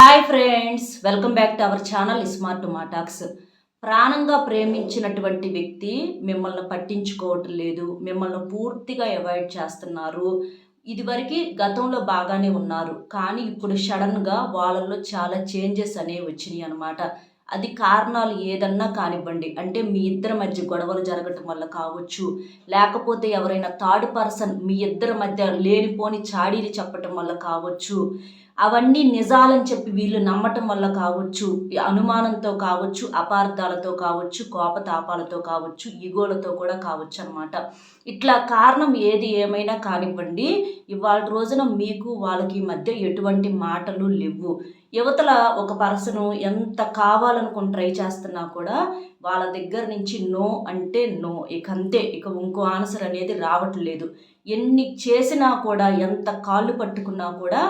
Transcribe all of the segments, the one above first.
Hi friends welcome back to our channel smart మాటాక్స్ ప్రాణంగా ప్రేమించినటువంటి వ్యక్తి మిమ్మల్ని పట్టించుకోవటం లేదు మిమ్మల్ని పూర్తిగా అవాయిడ్ చేస్తున్నారు. ఇదివరకు గతంలో బాగానే ఉన్నారు కానీ ఇప్పుడు సడన్గా వాళ్ళల్లో చాలా చేంజెస్ అనేవి వచ్చినాయి అనమాట అది కారణాలు ఏదన్నా కానివ్వండి అంటే మీ ఇద్దరి మధ్య గొడవలు జరగటం వల్ల కావచ్చు లేకపోతే ఎవరైనా థర్డ్ పర్సన్ మీ ఇద్దరి మధ్య లేనిపోని చాడీలు చెప్పటం వల్ల కావచ్చు. అవన్నీ నిజాలని చెప్పి వీళ్ళు నమ్మటం వల్ల కావచ్చు అనుమానంతో కావచ్చు అపార్థాలతో కావచ్చు కోపతాపాలతో కావచ్చు ఈగోలతో కూడా కావచ్చు అనమాట ఇట్లా కారణం ఏది ఏమైనా కానివ్వండి ఇవాళ రోజున మీకు వాళ్ళకి మధ్య ఎటువంటి మాటలు లేవు. యువతల ఒక పర్సన్ ఎంత కావాలనుకుని ట్రై చేస్తున్నా కూడా వాళ్ళ దగ్గర నుంచి నో అంటే నో. ఇక అంతే ఇక ఇంకో ఆన్సర్ అనేది రావట్లేదు. ఎన్ని చేసినా కూడా ఎంత కాళ్ళు పట్టుకున్నా కూడా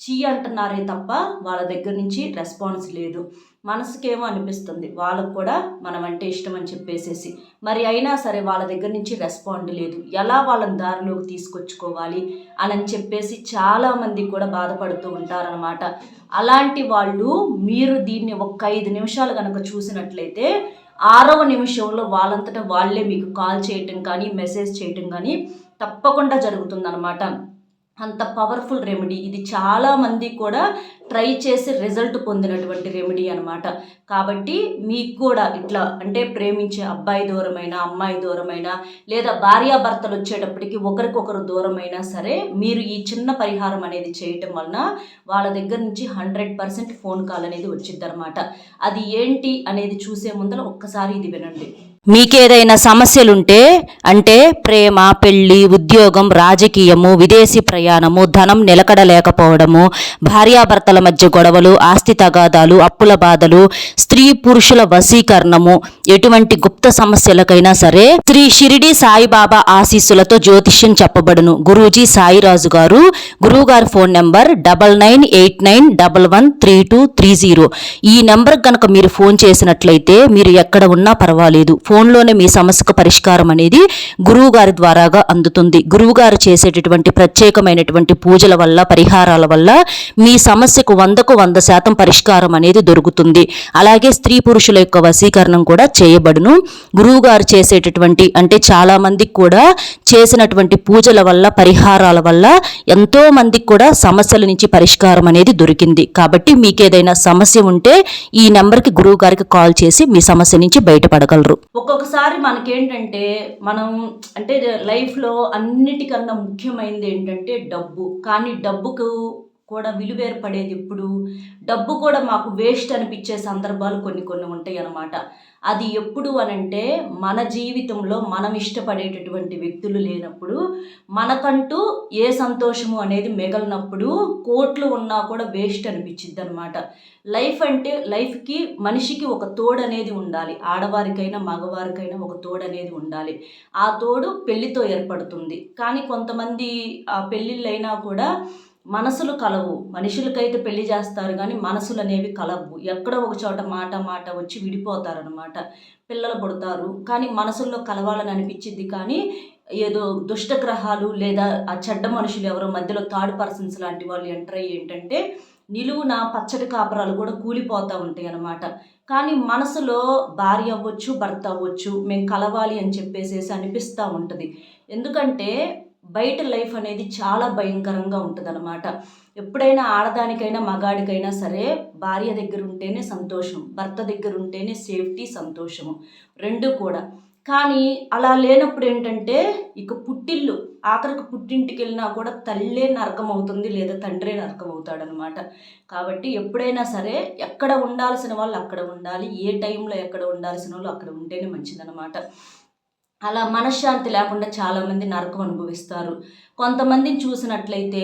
చీ అంటున్నారే తప్ప వాళ్ళ దగ్గర నుంచి రెస్పాన్స్ లేదు. మనసుకేమో అనిపిస్తుంది. వాళ్ళకు కూడా మనం అంటే ఇష్టం అని చెప్పేసేసి. మరి అయినా సరే వాళ్ళ దగ్గర నుంచి రెస్పాండ్ లేదు. ఎలా వాళ్ళని దారిలోకి తీసుకొచ్చుకోవాలి అని చెప్పేసి చాలామంది కూడా బాధపడుతూ ఉంటారనమాట అలాంటి వాళ్ళు మీరు దీన్ని ఒక్క ఐదు నిమిషాలు కనుక చూసినట్లయితే ఆరవ నిమిషంలో వాళ్ళంతటా వాళ్ళే మీకు కాల్ చేయటం కానీ మెసేజ్ చేయటం కానీ తప్పకుండా జరుగుతుందన్నమాట. అంత పవర్ఫుల్ రెమెడీ. ఇది చాలామంది కూడా ట్రై చేసి రిజల్ట్ పొందినటువంటి రెమెడీ అనమాట కాబట్టి మీకు కూడా ఇట్లా అంటే ప్రేమించే అబ్బాయి దూరమైన అమ్మాయి దూరమైన లేదా భార్యాభర్తలు వచ్చేటప్పటికి ఒకరికొకరు దూరమైనా సరే మీరు ఈ చిన్న పరిహారం అనేది చేయటం వలన వాళ్ళ దగ్గర నుంచి హండ్రెడ్ పర్సెంట్ ఫోన్ కాల్ అనేది వచ్చిందనమాట అది ఏంటి అనేది చూసే ముందర ఒక్కసారి ఇది వినండి. మీకేదైనా సమస్యలుంటే అంటే ప్రేమ పెళ్ళి ఉద్యోగం రాజకీయము విదేశీ ప్రయాణము ధనం నిలకడలేకపోవడము భార్యాభర్తల మధ్య గొడవలు ఆస్తి తగాదాలు అప్పుల బాధలు స్త్రీ పురుషుల వశీకరణము ఎటువంటి గుప్త సమస్యలకైనా సరే శ్రీ షిరిడి సాయిబాబా ఆశీస్సులతో జ్యోతిష్యం చెప్పబడును. గురూజీ సాయిరాజు గారు గురువుగారి phone number double nine eight nine double one three two three zero. ఈ నెంబర్ కనుక మీరు ఫోన్ చేసినట్లయితే మీరు ఎక్కడ ఉన్నా పర్వాలేదు. ఫోన్లోనే మీ సమస్యకు పరిష్కారం అనేది గురువు గారి ద్వారాగా అందుతుంది. గురువుగారు చేసేటటువంటి ప్రత్యేకమైనటువంటి పూజల వల్ల పరిహారాల వల్ల మీ సమస్యకు వందకు వంద శాతం పరిష్కారం అనేది దొరుకుతుంది. అలాగే స్త్రీ పురుషుల యొక్క వశీకరణం కూడా చేయబడును. గురువు గారు చేసేటటువంటి అంటే చాలామందికి కూడా చేసినటువంటి పూజల వల్ల పరిహారాల వల్ల ఎంతో మందికి కూడా సమస్యల నుంచి పరిష్కారం అనేది దొరికింది. కాబట్టి మీకు ఏదైనా సమస్య ఉంటే ఈ నెంబర్కి గురువు గారికి కాల్ చేసి మీ సమస్య నుంచి బయటపడగలరు. ఒక్కొక్కసారి మనకేంటంటే మనం అంటే లైఫ్లో అన్నిటికన్నా ముఖ్యమైనది ఏంటంటే డబ్బు. కానీ డబ్బుకు కూడా విలువ ఏర్పడేది ఎప్పుడు? డబ్బు కూడా మాకు వేస్ట్ అనిపించే సందర్భాలు కొన్ని కొన్ని ఉంటాయి అన్నమాట. అది ఎప్పుడు అనంటే మన జీవితంలో మనం ఇష్టపడేటటువంటి వ్యక్తులు లేనప్పుడు మనకంటూ ఏ సంతోషము అనేది మిగలనప్పుడు కోట్లు ఉన్నా కూడా వేస్ట్ అనిపించింది అనమాట లైఫ్ అంటే లైఫ్కి మనిషికి ఒక తోడు అనేది ఉండాలి. ఆడవారికైనా మగవారికైనా ఒక తోడు అనేది ఉండాలి. ఆ తోడు పెళ్ళితో ఏర్పడుతుంది. కానీ కొంతమంది ఆ పెళ్ళిళ్ళైనా కూడా మనసులు కలవు. మనుషులకైతే పెళ్ళి చేస్తారు కానీ మనసులు అనేవి కలవు. ఎక్కడో ఒక చోట మాట మాట వచ్చి విడిపోతారనమాట పిల్లలు పుడతారు. కానీ మనసుల్లో కలవాలని అనిపించింది కానీ ఏదో దుష్టగ్రహాలు లేదా ఆ చెడ్డ మనుషులు ఎవరో మధ్యలో థర్డ్ పర్సన్స్ లాంటి వాళ్ళు ఎంటర్ అయ్యి ఏంటంటే నిలువున పచ్చడి కాపురాలు కూడా కూలిపోతూ ఉంటాయి అన్నమాట. కానీ మనసులో భార్య అవ్వచ్చు భర్త అవ్వచ్చు మేము కలవాలి అని చెప్పేసేసి అనిపిస్తూ ఉంటుంది. ఎందుకంటే బయట లైఫ్ అనేది చాలా భయంకరంగా ఉంటుందన్నమాట. ఎప్పుడైనా ఆడదానికైనా మగాడికైనా సరే భార్య దగ్గర ఉంటేనే సంతోషం భర్త దగ్గర ఉంటేనే సేఫ్టీ సంతోషము. రెండు కూడా. కానీ అలా లేనప్పుడు ఏంటంటే ఇక పుట్టిల్లు ఆఖరికి పుట్టింటికి వెళ్ళినా కూడా తల్లే నరకం అవుతుంది లేదా తండ్రే నరకం అవుతాడనమాట కాబట్టి ఎప్పుడైనా సరే ఎక్కడ ఉండాల్సిన వాళ్ళు అక్కడ ఉండాలి ఏ టైంలో ఎక్కడ ఉండాల్సిన వాళ్ళు అక్కడ ఉంటేనే మంచిదనమాట అలా మనశ్శాంతి లేకుండా చాలామంది నరకం అనుభవిస్తారు. కొంతమందిని చూసినట్లయితే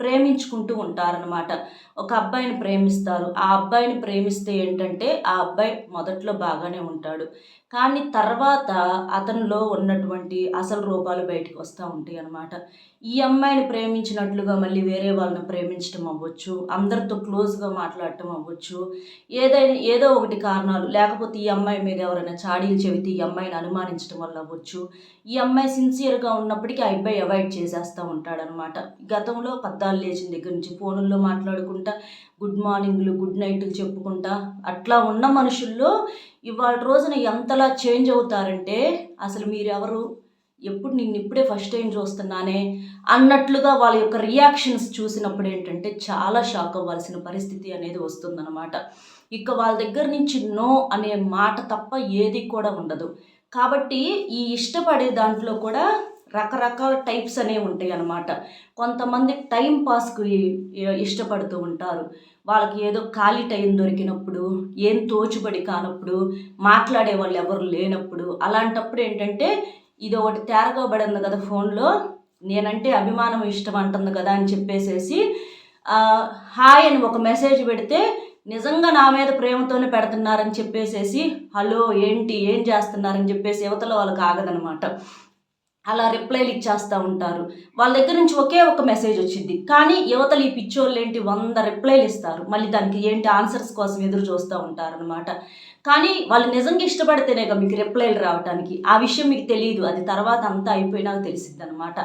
ప్రేమించుకుంటూ ఉంటారనమాట ఒక అబ్బాయిని ప్రేమిస్తారు. ఆ అబ్బాయిని ప్రేమిస్తే ఏంటంటే ఆ అబ్బాయి మొదట్లో బాగానే ఉంటాడు. కానీ తర్వాత అతనిలో ఉన్నటువంటి అసలు రూపాలు బయటకు వస్తూ ఉంటాయి అనమాట ఈ అమ్మాయిని ప్రేమించినట్లుగా మళ్ళీ వేరే వాళ్ళని ప్రేమించడం అవ్వచ్చు. అందరితో క్లోజ్గా మాట్లాడటం అవ్వచ్చు. ఏదైనా ఏదో ఒకటి కారణాలు లేకపోతే ఈ అమ్మాయి మీద ఎవరైనా చాడీలు చెబితే ఈ అమ్మాయిని అనుమానించడం వల్ల అవ్వచ్చు. ఈ అమ్మాయి సిన్సియర్గా ఉన్నప్పటికీ ఆ అబ్బాయి అవాయిడ్ చేసేస్తూ ఉంటాడనమాట గతంలో పెద్ద పొద్దాలు లేచిన దగ్గర నుంచి ఫోనుల్లో మాట్లాడుకుంటా గుడ్ మార్నింగ్లు గుడ్ నైట్లు చెప్పుకుంటా అట్లా ఉన్న మనుషుల్లో ఇవాళ రోజున ఎంతలా చేంజ్ అవుతారంటే అసలు మీరెవరు? ఎప్పుడు నిన్ను ఇప్పుడే ఫస్ట్ టైం చూస్తున్నానే? అన్నట్లుగా వాళ్ళ యొక్క రియాక్షన్స్ చూసినప్పుడు ఏంటంటే చాలా షాక్ అవ్వాల్సిన పరిస్థితి అనేది వస్తుందన్నమాట. ఇక వాళ్ళ దగ్గర నుంచి నో అనే మాట తప్ప ఏది కూడా ఉండదు. కాబట్టి ఈ ఇష్టపడే దాంట్లో కూడా రకరకాల టైప్స్ అనేవి ఉంటాయి అన్నమాట. కొంతమంది టైం పాస్కు ఇష్టపడుతూ ఉంటారు. వాళ్ళకి ఏదో ఖాళీ టైం దొరికినప్పుడు ఏం తోచుబడి కానప్పుడు మాట్లాడే వాళ్ళు ఎవరు లేనప్పుడు అలాంటప్పుడు ఏంటంటే ఇది ఒకటి తేరగబడింది కదా ఫోన్లో నేనంటే అభిమానం ఇష్టం అంటుంది కదా అని చెప్పేసేసి హాయ్ అని ఒక మెసేజ్ పెడితే నిజంగా నా మీద ప్రేమతోనే పెడుతున్నారని చెప్పేసేసి హలో ఏంటి ఏం చేస్తున్నారని చెప్పేసి యువతలో వాళ్ళకి ఆగదనమాట అలా రిప్లైలు ఇచ్చేస్తూ ఉంటారు. వాళ్ళ దగ్గర నుంచి ఒకే ఒక మెసేజ్ వచ్చింది. కానీ యువతలు ఈ పిచ్చోళ్ళు ఏంటి వంద రిప్లైలు ఇస్తారు. మళ్ళీ దానికి ఏంటి ఆన్సర్స్ కోసం ఎదురు చూస్తూ ఉంటారనమాట కానీ వాళ్ళు నిజంగా ఇష్టపడితేనే కదా మీకు రిప్లైలు రావడానికి ఆ విషయం మీకు తెలియదు అది తర్వాత అంతా అయిపోయినాక తెలిసిద్ది అనమాట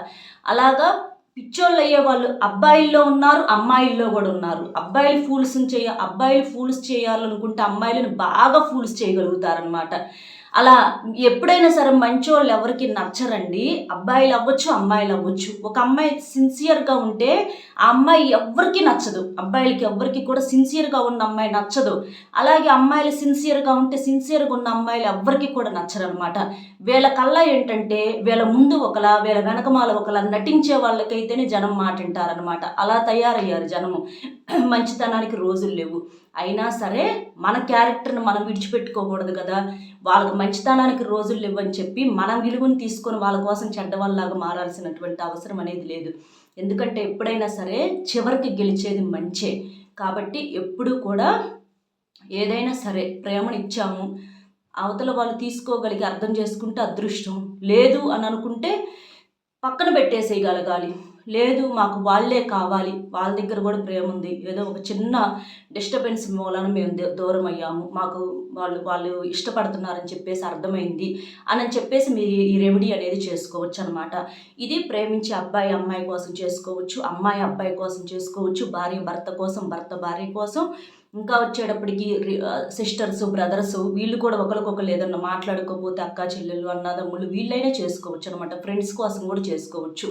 అలాగా పిచ్చోళ్ళు అయ్యే వాళ్ళు అబ్బాయిల్లో ఉన్నారు అమ్మాయిల్లో కూడా ఉన్నారు. అబ్బాయిలు ఫూల్స్ చేయ అబ్బాయిలు ఫూల్స్ చేయాలనుకుంటే అమ్మాయిలను బాగా ఫూల్స్ చేయగలుగుతారనమాట అలా ఎప్పుడైనా సరే మంచోళ్ళు ఎవరికి నచ్చరండి. అబ్బాయిలు అవ్వచ్చు అమ్మాయిలు అవ్వచ్చు. ఒక అమ్మాయి సిన్సియర్గా ఉంటే ఆ అమ్మాయి ఎవ్వరికి నచ్చదు. అబ్బాయిలకి ఎవరికి కూడా సిన్సియర్గా ఉన్న అమ్మాయి నచ్చదు. అలాగే అమ్మాయిలు సిన్సియర్గా ఉంటే సిన్సియర్గా ఉన్న అమ్మాయిలు ఎవ్వరికి కూడా నచ్చరనమాట వీళ్ళ కల్లా ఏంటంటే వీళ్ళ ముందు ఒకలా వీళ్ళ వెనకమాల ఒకలా నటించే వాళ్ళకైతేనే జనం మాట వింటారనమాట అలా తయారయ్యారు జనము. మంచితనానికి రోజులు లేవు. అయినా సరే మన క్యారెక్టర్ని మనం విడిచిపెట్టుకోకూడదు కదా. వాళ్ళకి మంచితనానికి రోజులు ఇవ్వని చెప్పి మనం విలువను తీసుకొని వాళ్ళ కోసం చెడ్డవాళ్ళలాగా మారాల్సినటువంటి అవసరం అనేది లేదు. ఎందుకంటే ఎప్పుడైనా సరే చివరికి గెలిచేది మంచే. కాబట్టి ఎప్పుడు కూడా ఏదైనా సరే ప్రేమను ఇచ్చాము. అవతల వాళ్ళు తీసుకోగలిగి అర్థం చేసుకుంటే అదృష్టం. లేదు అని అనుకుంటే పక్కన పెట్టేసేయగలగాలి. లేదు మాకు వాళ్ళే కావాలి. వాళ్ళ దగ్గర కూడా ప్రేమ ఉంది. ఏదో ఒక చిన్న డిస్టర్బెన్స్ మూలన మేము దూరం అయ్యాము. మాకు వాళ్ళు వాళ్ళు ఇష్టపడుతున్నారని చెప్పేసి అర్థమైంది అని చెప్పేసి మీరు ఈ రెమెడీ అనేది చేసుకోవచ్చు అనమాట ఇది ప్రేమించే అబ్బాయి అమ్మాయి కోసం చేసుకోవచ్చు అమ్మాయి అబ్బాయి కోసం చేసుకోవచ్చు భార్య భర్త కోసం భర్త భార్య కోసం ఇంకా వచ్చేటప్పటికి సిస్టర్స్ బ్రదర్స్ వీళ్ళు కూడా ఒకరికొకరు ఏదన్నా మాట్లాడుకోకపోతే అక్క చెల్లెలు అన్నదమ్ములు వీళ్ళైనా చేసుకోవచ్చు అనమాట ఫ్రెండ్స్ కోసం కూడా చేసుకోవచ్చు.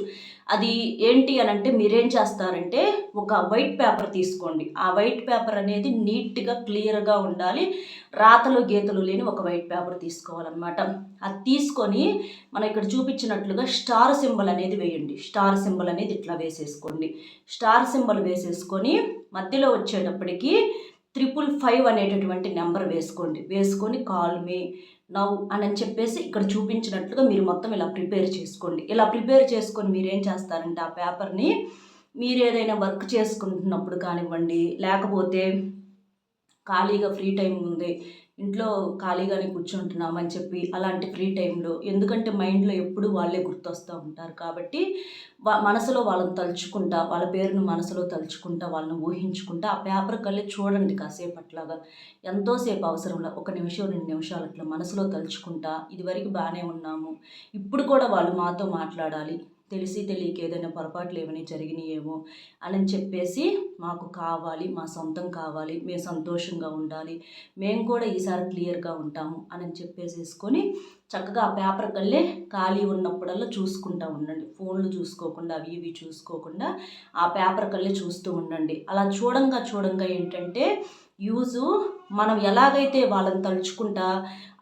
అది ఏంటి అని అంటే మీరేం చేస్తారంటే ఒక వైట్ పేపర్ తీసుకోండి. ఆ వైట్ పేపర్ అనేది నీట్గా క్లియర్గా ఉండాలి. రాతలు గీతలు లేని ఒక వైట్ పేపర్ తీసుకోవాలన్నమాట. అది తీసుకొని మనం ఇక్కడ చూపించినట్లుగా స్టార్ సింబల్ అనేది వేయండి. స్టార్ సింబల్ అనేది ఇట్లా వేసేసుకోండి. స్టార్ సింబల్ వేసేసుకొని మధ్యలో వచ్చేటప్పటికి త్రిపుల్ ఫైవ్ అనేటటువంటి నెంబర్ వేసుకోండి. వేసుకొని కాల్ మీ నవ్వు అని అని చెప్పేసి ఇక్కడ చూపించినట్లుగా మీరు మొత్తం ఇలా ప్రిపేర్ చేసుకోండి. ఇలా ప్రిపేర్ చేసుకొని మీరు ఏం చేస్తారంటే ఆ పేపర్ని మీరు ఏదైనా వర్క్ చేసుకుంటున్నప్పుడు కానివ్వండి లేకపోతే ఖాళీగా ఫ్రీ టైం ఉంది ఇంట్లో ఖాళీగానే కూర్చుంటున్నామని చెప్పి అలాంటి ఫ్రీ టైంలో ఎందుకంటే మైండ్లో ఎప్పుడు వాళ్ళే గుర్తొస్తూ ఉంటారు కాబట్టి వా మనసులో వాళ్ళని తలుచుకుంటా వాళ్ళ పేరును మనసులో తలుచుకుంటా వాళ్ళని ఊహించుకుంటా ఆ పేపర్ కళ్ళే చూడండి కాసేపు అట్లాగా ఎంతోసేపు అవసరంలో ఒక నిమిషం రెండు నిమిషాలు అట్లా మనసులో తలుచుకుంటా ఇదివరకు బాగానే ఉన్నాము. ఇప్పుడు కూడా వాళ్ళు మాతో మాట్లాడాలి. తెలిసి తెలియక ఏదైనా పొరపాట్లు ఏమైనా జరిగినాయేమో అని చెప్పేసి మాకు కావాలి మా సొంతం కావాలి మేము సంతోషంగా ఉండాలి మేము కూడా ఈసారి క్లియర్గా ఉంటాము అని చెప్పేసేసుకొని చక్కగా ఆ పేపర్ కల్లే ఖాళీ ఉన్నప్పుడల్లా చూసుకుంటూ ఉండండి. ఫోన్లు చూసుకోకుండా అవి ఇవి చూసుకోకుండా ఆ పేపర్ కల్లే చూస్తూ ఉండండి. అలా చూడంగా చూడంగా ఏంటంటే యూజు మనం ఎలాగైతే వాళ్ళని తలుచుకుంటా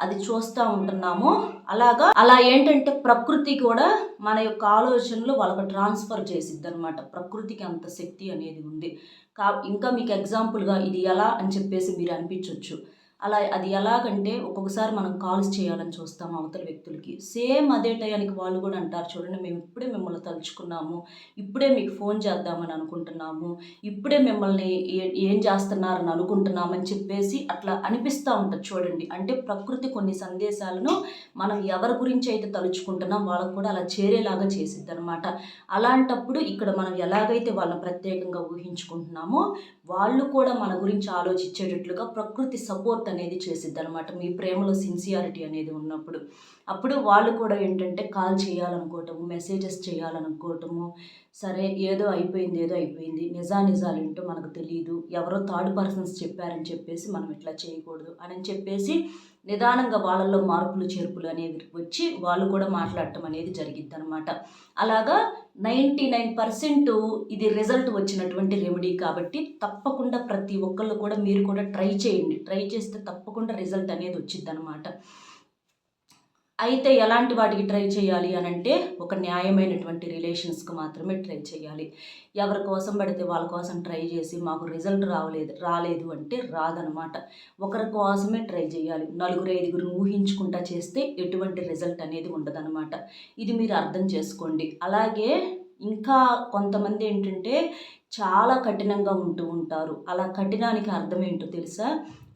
అది చూస్తూ ఉంటున్నామో అలాగా అలా ఏంటంటే ప్రకృతి కూడా మన యొక్క ఆలోచనలు వాళ్ళకు ట్రాన్స్ఫర్ చేసిద్ది అనమాట ప్రకృతికి అంత శక్తి అనేది ఉంది. కా ఇంకా మీకు ఎగ్జాంపుల్గా ఇది ఎలా అని చెప్పేసి మీరు అనిపించవచ్చు అలా అది ఎలాగంటే ఒక్కొక్కసారి మనం కాల్స్ చేయాలని చూస్తాం అవతల వ్యక్తులకి. సేమ్ అదే టయానికి వాళ్ళు కూడా అంటారు చూడండి మేము ఇప్పుడే మిమ్మల్ని తలుచుకున్నాము ఇప్పుడే మీకు ఫోన్ చేద్దామని అనుకుంటున్నాము ఇప్పుడే మిమ్మల్ని ఏ- ఏం చేస్తున్నారని అనుకుంటున్నామని చెప్పేసి అట్లా అనిపిస్తూ ఉంటుంది చూడండి. అంటే ప్రకృతి కొన్ని సందేశాలను మనం ఎవరి గురించి అయితే తలుచుకుంటున్నాం వాళ్ళకు కూడా అలా చేరేలాగా చేసిద్ది అనమాట అలాంటప్పుడు ఇక్కడ మనం ఎలాగైతే వాళ్ళని ప్రత్యేకంగా ఊహించుకుంటున్నామో వాళ్ళు కూడా మన గురించి ఆలోచించేటట్లుగా ప్రకృతి సపోర్ట్ అనేది చేసిద్ది అనమాట మీ ప్రేమలో సిన్సియారిటీ అనేది ఉన్నప్పుడు. అప్పుడు వాళ్ళు కూడా ఏంటంటే కాల్ చేయాలనుకోవటము మెసేజెస్ చేయాలనుకోవటము సరే ఏదో అయిపోయింది ఏదో అయిపోయింది. నిజానిజాలు ఏంటో మనకు తెలియదు ఎవరో థర్డ్ పర్సన్స్ చెప్పారని చెప్పేసి మనం ఇట్లా చేయకూడదు అని చెప్పేసి నిదానంగా వాళ్ళల్లో మార్పులు చేర్పులు అనేవి వచ్చి వాళ్ళు కూడా మాట్లాడటం అనేది జరిగిద్ది అనమాట అలాగా నైంటీ నైన్ పర్సెంట్ ఇది రిజల్ట్ వచ్చినటువంటి రెమెడీ కాబట్టి తప్పకుండా ప్రతి ఒక్కళ్ళు కూడా మీరు కూడా ట్రై చేయండి. ట్రై చేస్తే తప్పకుండా రిజల్ట్ అనేది వచ్చిందనమాట అయితే ఎలాంటి వాటికి ట్రై చేయాలి అని అంటే ఒక న్యాయమైనటువంటి రిలేషన్స్కి మాత్రమే ట్రై చేయాలి. ఎవరి కోసం పడితే వాళ్ళ కోసం ట్రై చేసి మాకు రిజల్ట్ రావలేదు రాలేదు అంటే రాదనమాట. ఒకరి కోసమే ట్రై చేయాలి. నలుగురు ఐదుగురు ఊహించుకుంటా చేస్తే ఎటువంటి రిజల్ట్ అనేది ఉండదనమాట. ఇది మీరు అర్థం చేసుకోండి. అలాగే ఇంకా కొంతమంది ఏంటంటే చాలా కఠినంగా ఉంటూ ఉంటారు. అలా కఠినానికి అర్థం ఏంటో తెలుసా?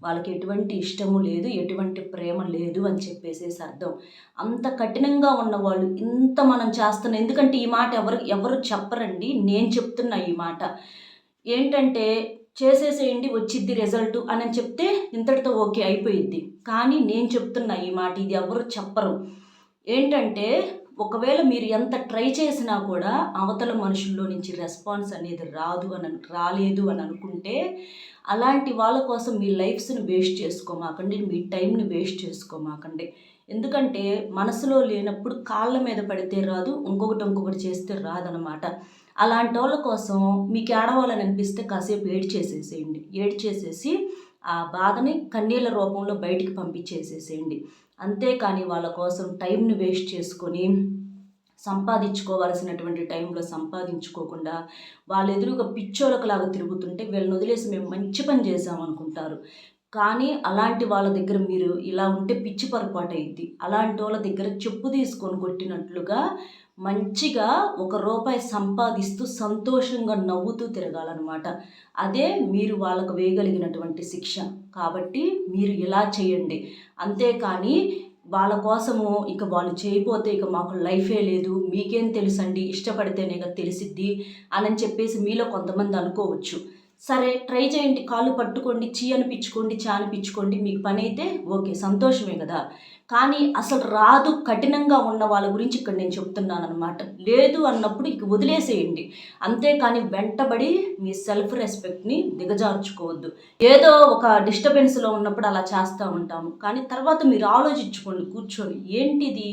వాళ్ళకి ఎటువంటి ఇష్టము లేదు ఎటువంటి ప్రేమ లేదు అని చెప్పేసేసి అర్థం. అంత కఠినంగా ఉన్నవాళ్ళు ఇంత మనం చేస్తున్నాం ఎందుకంటే ఈ మాట ఎవరు ఎవరు చెప్పరండి. నేను చెప్తున్నా ఈ మాట. ఏంటంటే చేసేసేయండి వచ్చిద్ది రిజల్ట్ అని చెప్తే ఇంతటితో ఓకే అయిపోయిద్ది. కానీ నేను చెప్తున్నా ఈ మాట ఇది ఎవరు చెప్పరు. ఏంటంటే ఒకవేళ మీరు ఎంత ట్రై చేసినా కూడా అవతల మనుషుల్లో నుంచి రెస్పాన్స్ అనేది రాదు అని రాలేదు అని అనుకుంటే అలాంటి వాళ్ళ కోసం మీ లైఫ్స్ని వేస్ట్ చేసుకోమాకండి మీ టైంని వేస్ట్ చేసుకోమాకండి. ఎందుకంటే మనసులో లేనప్పుడు కాళ్ళ మీద పడితే రాదు ఇంకొకటి ఇంకొకటి చేస్తే రాదనమాట అలాంటి వాళ్ళ కోసం మీకు ఏడవాలని అనిపిస్తే కాసేపు ఏడ్ చేసేసేయండి ఏడ్ చేసేసి ఆ బాధని కన్నీళ్ళ రూపంలో బయటికి పంపించేసేసేయండి. అంతేకాని వాళ్ళ కోసం టైంని వేస్ట్ చేసుకొని సంపాదించుకోవాల్సినటువంటి టైంలో సంపాదించుకోకుండా వాళ్ళు ఎదురుగా పిచ్చోలకలాగా తిరుగుతుంటే వీళ్ళని వదిలేసి మేము మంచి పని చేసామనుకుంటారు కానీ అలాంటి వాళ్ళ దగ్గర మీరు ఇలా ఉంటే పిచ్చి పొరపాటు అయింది అలాంటి వాళ్ళ దగ్గర చెప్పు తీసుకొని కొట్టినట్లుగా మంచిగా ఒక రూపాయి సంపాదిస్తూ సంతోషంగా నవ్వుతూ తిరగాలన్నమాట. అదే మీరు వాళ్ళకు వేయగలిగినటువంటి శిక్ష. కాబట్టి మీరు ఇలా చేయండి. అంతేకాని వాళ్ళ కోసము ఇక వాళ్ళు చేయబోతే ఇక మాకు లైఫే లేదు. మీకేం తెలుసండి? ఇష్టపడితేనే కదా తెలిసిద్ది అని చెప్పేసి మీలో కొంతమంది అనుకోవచ్చు. సరే ట్రై చేయండి. కాళ్ళు పట్టుకోండి చీ అనిపించుకోండి చా అనిపించుకోండి. మీకు పని అయితే ఓకే సంతోషమే కదా. కానీ అసలు రాదు కఠినంగా ఉన్న వాళ్ళ గురించి ఇక్కడ నేను చెప్తున్నాను అనమాట లేదు అన్నప్పుడు ఇక వదిలేసేయండి. అంతేకాని వెంటబడి మీ సెల్ఫ్ రెస్పెక్ట్ని దిగజార్చుకోవద్దు. ఏదో ఒక డిస్టర్బెన్స్లో ఉన్నప్పుడు అలా చేస్తూ ఉంటాము. కానీ తర్వాత మీరు ఆలోచించుకోండి కూర్చొని. ఏంటిది?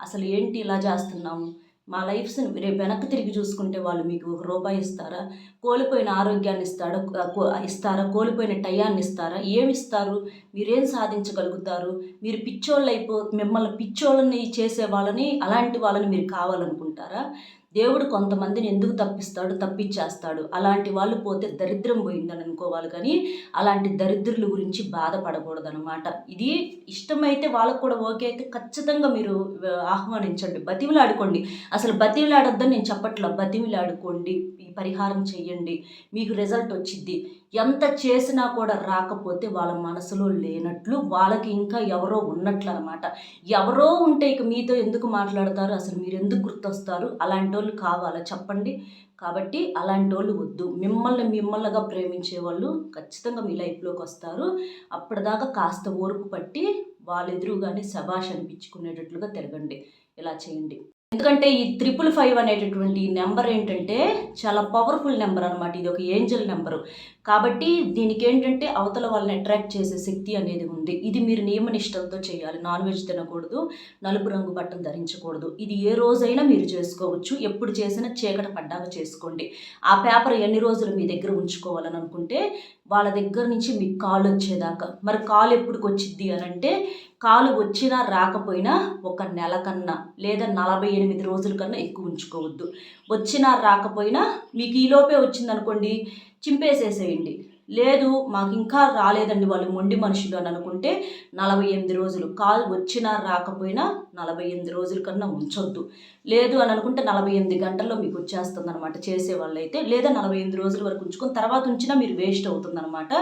అసలు ఏంటి ఇలా చేస్తున్నాము మా లైఫ్స్ని రేపు వెనక్కి తిరిగి చూసుకుంటే వాళ్ళు మీకు ఒక రూపాయి ఇస్తారా? కోల్పోయిన ఆరోగ్యాన్ని ఇస్తాడా కో- ఇస్తారా? కోల్పోయిన టయాన్ని ఇస్తారా? ఏమి ఇస్తారు? మీరేం సాధించగలుగుతారు? మీరు పిచ్చోళ్ళు అయిపో మిమ్మల్ని పిచ్చోళ్ళని చేసే వాళ్ళని అలాంటి వాళ్ళని మీరు కావాలనుకుంటారా? దేవుడు కొంతమందిని ఎందుకు తప్పిస్తాడు? తప్పించేస్తాడు. అలాంటి వాళ్ళు పోతే దరిద్రం పోయిందని అనుకోవాలి కానీ అలాంటి దరిద్రుల గురించి బాధపడకూడదు అనమాట ఇది ఇష్టమైతే వాళ్ళకు కూడా ఓకే. అయితే ఖచ్చితంగా మీరు ఆహ్వానించండి. బతిమిలాడుకోండి. అసలు బతిమిలాడొద్దని నేను చెప్పట్లా. బతిమిలాడుకోండి. ఈ పరిహారం చెయ్యండి. మీకు రిజల్ట్ వచ్చిద్ది. ఎంత చేసినా కూడా రాకపోతే వాళ్ళ మనసులో లేనట్లు వాళ్ళకి ఇంకా ఎవరో ఉన్నట్లు అనమాట ఎవరో ఉంటే ఇక మీతో ఎందుకు మాట్లాడతారు? అసలు మీరు ఎందుకు గుర్తొస్తారు? అలాంటి వాళ్ళు కావాలా? చెప్పండి. కాబట్టి అలాంటి వాళ్ళు వద్దు. మిమ్మల్ని మిమ్మల్నిగా ప్రేమించే వాళ్ళు ఖచ్చితంగా మీ లైఫ్లోకి వస్తారు. అప్పటిదాకా కాస్త ఓర్పు పట్టి వాళ్ళెదురుగానే శభాష్ అనిపించుకునేటట్లుగా తిరగండి. ఇలా చేయండి. ఎందుకంటే ఈ త్రిపుల్ ఫైవ్ అనేటటువంటి నెంబర్ ఏంటంటే చాలా పవర్ఫుల్ నెంబర్ అనమాట ఇది ఒక ఏంజల్ నెంబరు. కాబట్టి దీనికి ఏంటంటే అవతల వాళ్ళని అట్రాక్ట్ చేసే శక్తి అనేది ఉంది. ఇది మీరు నియమనిష్టలతో చేయాలి. నాన్ వెజ్ తినకూడదు నలుపు రంగు బట్టలు ధరించకూడదు. ఇది ఏ రోజైనా మీరు చేసుకోవచ్చు. ఎప్పుడు చేసినా చీకట పడ్డాక చేసుకోండి. ఆ పేపర్ ఎన్ని రోజులు మీ దగ్గర ఉంచుకోవాలని అనుకుంటే వాళ్ళ దగ్గర నుంచి మీకు కాల్ వచ్చేదాకా. మరి కాల్ ఎప్పుడుకి వచ్చిద్ది అని అంటే కాలు వచ్చినా రాకపోయినా ఒక నెల కన్నా లేదా నలభై ఎనిమిది రోజుల కన్నా ఎక్కువ ఉంచుకోవద్దు. వచ్చినా రాకపోయినా మీకు ఈలోపే వచ్చిందనుకోండి చింపేసేసేయండి. లేదు మాకు ఇంకా రాలేదండి వాళ్ళు మొండి మనుషులు అని అనుకుంటే నలభై ఎనిమిది రోజులు. కాల్ వచ్చినా రాకపోయినా నలభై ఎనిమిది రోజుల కన్నా ఉంచొద్దు లేదు అని అనుకుంటే నలభై ఎనిమిది గంటల్లో మీకు వచ్చేస్తుంది అనమాట చేసే వాళ్ళైతే లేదా నలభై ఎనిమిది రోజుల వరకు ఉంచుకొని తర్వాత ఉంచినా మీరు వేస్ట్ అవుతుందన్నమాట.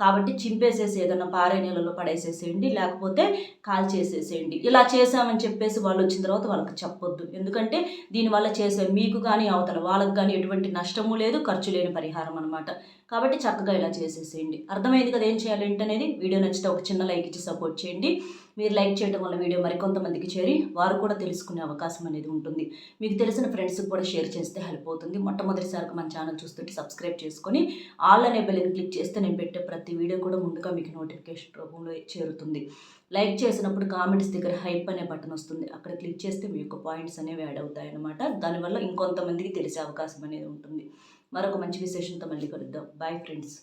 కాబట్టి చింపేసేసి ఏదైనా పారే నీళ్ళలో పడేసేసేయండి. లేకపోతే కాల్ చేసేసేయండి. ఇలా చేసామని చెప్పేసి వాళ్ళు వచ్చిన తర్వాత వాళ్ళకి చెప్పొద్దు. ఎందుకంటే దీనివల్ల చేసే మీకు కానీ అవతల వాళ్ళకి కానీ ఎటువంటి నష్టము లేదు ఖర్చు లేని పరిహారం అనమాట కాబట్టి చక్కగా ఇలా చేసేసేయండి. అర్థమైంది కదా ఏం చేయాలి ఏంటనేది? వీడియో నచ్చితే ఒక చిన్న లైక్ ఇచ్చి సపోర్ట్ చేయండి. మీరు లైక్ చేయడం వల్ల వీడియో మరికొంతమందికి చేరి వారు కూడా తెలుసుకునే అవకాశం అనేది ఉంటుంది. మీకు తెలిసిన ఫ్రెండ్స్కి కూడా షేర్ చేస్తే హెల్ప్ అవుతుంది. మొట్టమొదటిసారిగా మన ఛానల్ చూస్తుంటే సబ్స్క్రైబ్ చేసుకొని ఆల్ అనే బెల్ని క్లిక్ చేస్తే నేను పెట్టే ప్రతి వీడియో కూడా ముందుగా మీకు నోటిఫికేషన్ రూపంలో చేరుతుంది. లైక్ చేసినప్పుడు కామెంట్స్ దగ్గర హైప్ అనే బటన్ వస్తుంది. అక్కడ క్లిక్ చేస్తే మీ యొక్క పాయింట్స్ అనేవి యాడ్ అవుతాయి అనమాట దానివల్ల ఇంకొంతమందికి తెలిసే అవకాశం అనేది ఉంటుంది. మరొక మంచి విశేషంతో మళ్ళీ కలుద్దాం. Bye friends